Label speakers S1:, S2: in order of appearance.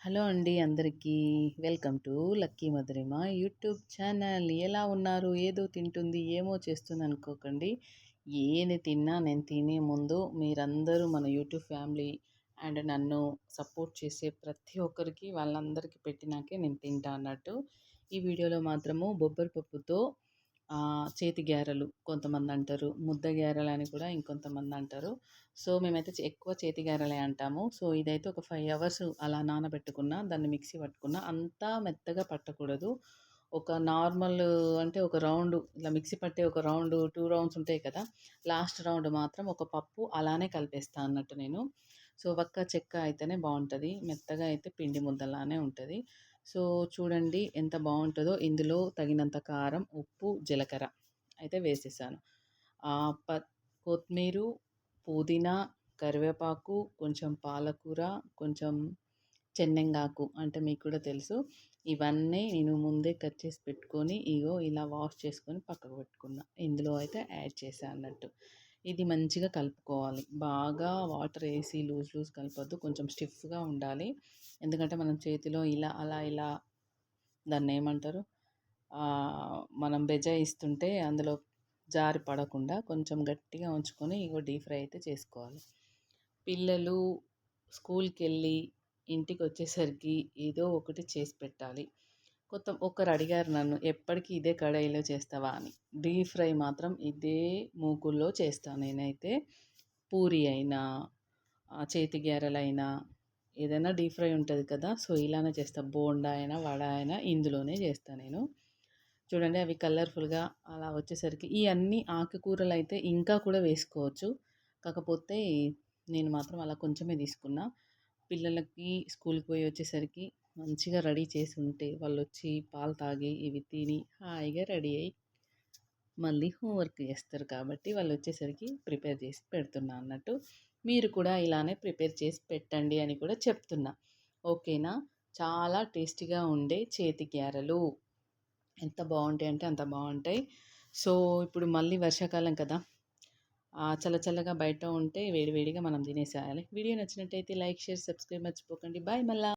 S1: Hello అండి అందరికీ. Welcome to Lucky Madhurima YouTube channel. ఎలా ఉన్నారు? ఏదో తింటుంది ఏమో చేస్తుంది అనుకోకండి. ఏది తిన్నా నేను తినే ముందు మీరందరూ మన యూట్యూబ్ ఫ్యామిలీ అండ్ నన్ను సపోర్ట్ చేసే ప్రతి ఒక్కరికి వాళ్ళందరికీ పెట్టినాకే నేను తింటా అన్నట్టు. ఈ వీడియోలో మాత్రము బొబ్బరి పప్పుతో చేతి గ్యారెలు కొంతమంది అంటారు ముద్ద గ్యారెలు అని కూడా ఇంకొంతమంది అంటారు సో మేమైతే ఎక్కువ చేతి గ్యారెలే అంటాము. సో ఇదైతే ఒక ఫైవ్ అవర్స్ అలా నానబెట్టుకున్న దాన్ని మిక్సీ పట్టుకున్న అంతా మెత్తగా పట్టకూడదు. ఒక నార్మల్ అంటే ఒక రౌండ్ ఇట్లా మిక్సీ పట్టే ఒక రౌండ్ టూ రౌండ్స్ ఉంటాయి కదా లాస్ట్ రౌండ్ మాత్రం ఒక పప్పు అలానే కలిపేస్తా అన్నట్టు నేను. సో ఒక్క చెక్క అయితేనే బాగుంటుంది. మెత్తగా అయితే పిండి ముద్దలానే ఉంటుంది. సో చూడండి ఎంత బాగుంటుందో ఇందులో తగినంత కారం ఉప్పు జీలకర్ర అయితే వేసేసాను. ప కొత్తిమీర పుదీనా కరివేపాకు కొంచెం పాలకూర కొంచెం చెన్నెంగాకు అంటే మీకు కూడా తెలుసు. ఇవన్నీ నేను ముందే కట్ చేసి పెట్టుకొని ఇగో ఇలా వాష్ చేసుకొని పక్కకు పెట్టుకున్నా. ఇందులో అయితే యాడ్ చేసా అన్నట్టు. ఇది మంచిగా కలుపుకోవాలి. బాగా వాటర్ వేసి లూజ్ లూజ్ కలపొద్దు. కొంచెం స్టిఫ్గా ఉండాలి. ఎందుకంటే మనం చేతిలో ఇలా అలా ఇలా దాన్ని ఏమంటారు? మనం బెజ ఇస్తుంటే అందులో జారి పడకుండా కొంచెం గట్టిగా ఉంచుకొని ఇగో డీప్ ఫ్రై అయితే చేసుకోవాలి. పిల్లలు స్కూల్కి వెళ్ళి ఇంటికి వచ్చేసరికి ఏదో ఒకటి చేసి పెట్టాలి. కొత్త ఒకరు అడిగారు నన్ను ఎప్పటికీ ఇదే కడాయిలో చేస్తావా? అని. డీప్ ఫ్రై మాత్రం ఇదే మూకుల్లో చేస్తాను నేనైతే. పూరి అయినా చేతి గారెలైనా ఏదైనా డీప్ ఫ్రై ఉంటుంది కదా సో ఇలానే చేస్తాను బోండా అయినా వడ అయినా ఇందులోనే చేస్తాను నేను. చూడండి అవి కలర్ఫుల్గా అలా వచ్చేసరికి ఈ అన్ని ఆకుకూరలు అయితే ఇంకా కూడా వేసుకోవచ్చు. కాకపోతే నేను మాత్రం అలా కొంచెమే తీసుకున్నా. పిల్లలకి స్కూల్కి పోయి వచ్చేసరికి మంచిగా రెడీ చేసి ఉంటే వాళ్ళు వచ్చి పాలు తాగి ఇవి తిని హాయిగా రెడీ అయ్యి మళ్ళీ హోంవర్క్ చేస్తారు కాబట్టి వాళ్ళు వచ్చేసరికి ప్రిపేర్ చేసి పెడుతున్నా అన్నట్టు. మీరు కూడా ఇలానే ప్రిపేర్ చేసి పెట్టండి అని కూడా చెప్తున్నా. ఓకేనా? చాలా టేస్టీగా ఉండే చేతి గ్యారెలు. ఎంత బాగుంటాయి అంటే అంత బాగుంటాయి. సో ఇప్పుడు మళ్ళీ వర్షాకాలం కదా. చల్లచల్లగా బయట ఉంటే వేడివేడిగా మనం తినేసేయాలి. వీడియో నచ్చినట్టయితే లైక్ షేర్ సబ్స్క్రైబ్ మర్చిపోకండి. బాయ్ మళ్ళా.